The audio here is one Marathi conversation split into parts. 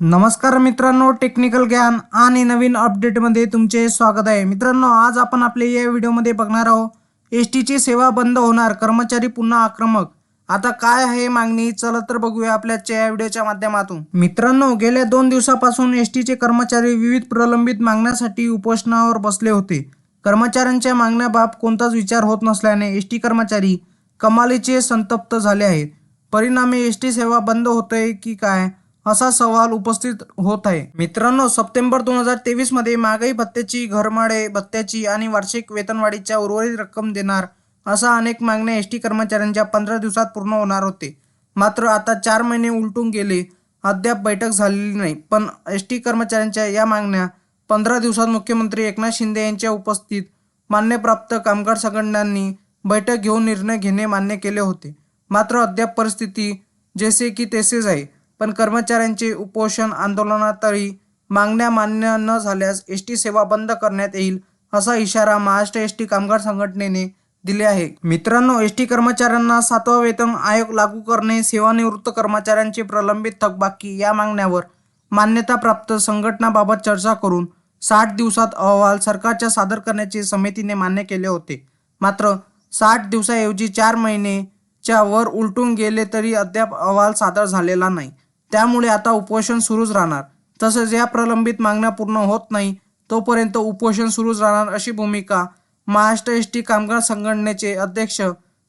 नमस्कार मित्रांनो टेक्निकल ज्ञान आणि नवीन अपडेटमध्ये तुमचे स्वागत आहे. मित्रांनो आज आपण आपले या व्हिडिओमध्ये बघणार आहोत एस टीची सेवा बंद होणार कर्मचारी पुन्हा आक्रमक. आता काय आहे मागणी? चला तर बघूया आपल्या या व्हिडिओच्या माध्यमातून. मित्रांनो गेल्या दोन दिवसापासून एस टीचे कर्मचारी विविध प्रलंबित मागण्यासाठी उपोषणावर बसले होते. कर्मचाऱ्यांच्या मागण्याबाब कोणताच विचार होत नसल्याने एस टी कर्मचारी कमालीचे संतप्त झाले आहेत. परिणामी एस टी सेवा बंद होते की काय? असा सवाल उपस्थित होत आहे. मित्रांनो सप्टेंबर दोन हजार तेवीसमध्ये महागाई भत्त्याची घरमाडे भत्त्याची आणि वार्षिक वेतनवाढीच्या उर्वरित रक्कम देणार असा अनेक मागण्या एस टी कर्मचाऱ्यांच्या पंधरा दिवसात पूर्ण होणार होते. मात्र आता चार महिने उलटून गेले. अद्याप बैठक झालेली नाही. पण एस टी कर्मचाऱ्यांच्या या मागण्या पंधरा दिवसात मुख्यमंत्री एकनाथ शिंदे यांच्या उपस्थित मान्यप्राप्त कामगार संघटनांनी बैठक घेऊन निर्णय घेणे मान्य केले होते. मात्र अद्याप परिस्थिती जैसे की तसेच आहे. पण कर्मचाऱ्यांचे उपोषण आंदोलनातळी मागण्या मान्य न झाल्यास एस टी सेवा बंद करण्यात येईल असा इशारा महाराष्ट्र एस टी कामगार संघटनेने दिले आहे. मित्रांनो एस टी कर्मचाऱ्यांना सातवा वेतन आयोग लागू करणे सेवानिवृत्त कर्मचाऱ्यांचे प्रलंबित थकबाकी या मागण्यावर मान्यताप्राप्त संघटनाबाबत चर्चा करून साठ दिवसात अहवाल सरकारच्या सादर करण्याचे समितीने मान्य केले होते. मात्र साठ दिवसाऐवजी चार महिनेच्या वर उलटून गेले तरी अद्याप अहवाल सादर झालेला नाही. त्यामुळे आता उपोषण सुरूच राहणार. तसंच या प्रलंबित मागण्या पूर्ण होत नाही तोपर्यंत उपोषण सुरूच राहणार अशी भूमिका महाराष्ट्र एस टी कामगार संघटनेचे अध्यक्ष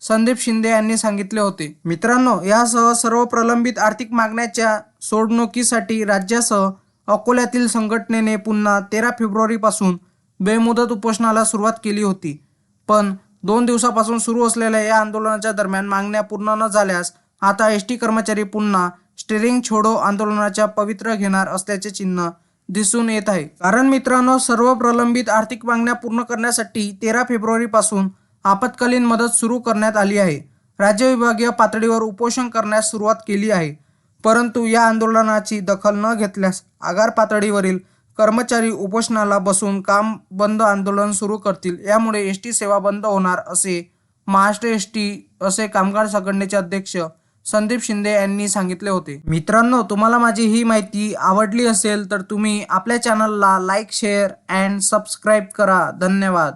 संदीप शिंदे यांनी सांगितले होते. मित्रांनो यासह सर्व प्रलंबित आर्थिक मागण्याच्या सोडणुकीसाठी राज्यासह अकोल्यातील संघटनेने पुन्हा तेरा फेब्रुवारीपासून बेमुदत उपोषणाला सुरुवात केली होती. पण दोन दिवसापासून सुरू असलेल्या या आंदोलनाच्या दरम्यान मागण्या पूर्ण न झाल्यास आता एस टी कर्मचारी पुन्हा स्टेरिंग छोडो आंदोलनाच्या पवित्र घेणार असल्याचे चिन्ह दिसून येत आहे. कारण मित्रांनो सर्व प्रलंबित आर्थिक मागण्या पूर्ण करण्यासाठी तेरा फेब्रुवारी पासून आपत्कालीन मदत सुरू करण्यात आली आहे. राज्य विभागीय पातळीवर उपोषण करण्यास सुरुवात केली आहे. परंतु या आंदोलनाची दखल न घेतल्यास आगार पातळीवरील कर्मचारी उपोषणाला बसून काम बंद आंदोलन सुरू करतील. यामुळे एस टी सेवा बंद होणार असे महाराष्ट्र एस टी असे कामगार संघटनेचे अध्यक्ष संदीप शिंदे यांनी सांगितले होते. मित्रांनो तुम्हाला माझी ही माहिती आवडली असेल तर तुम्ही आपल्या चॅनलला लाईक शेअर अँड सबस्क्राईब करा. धन्यवाद.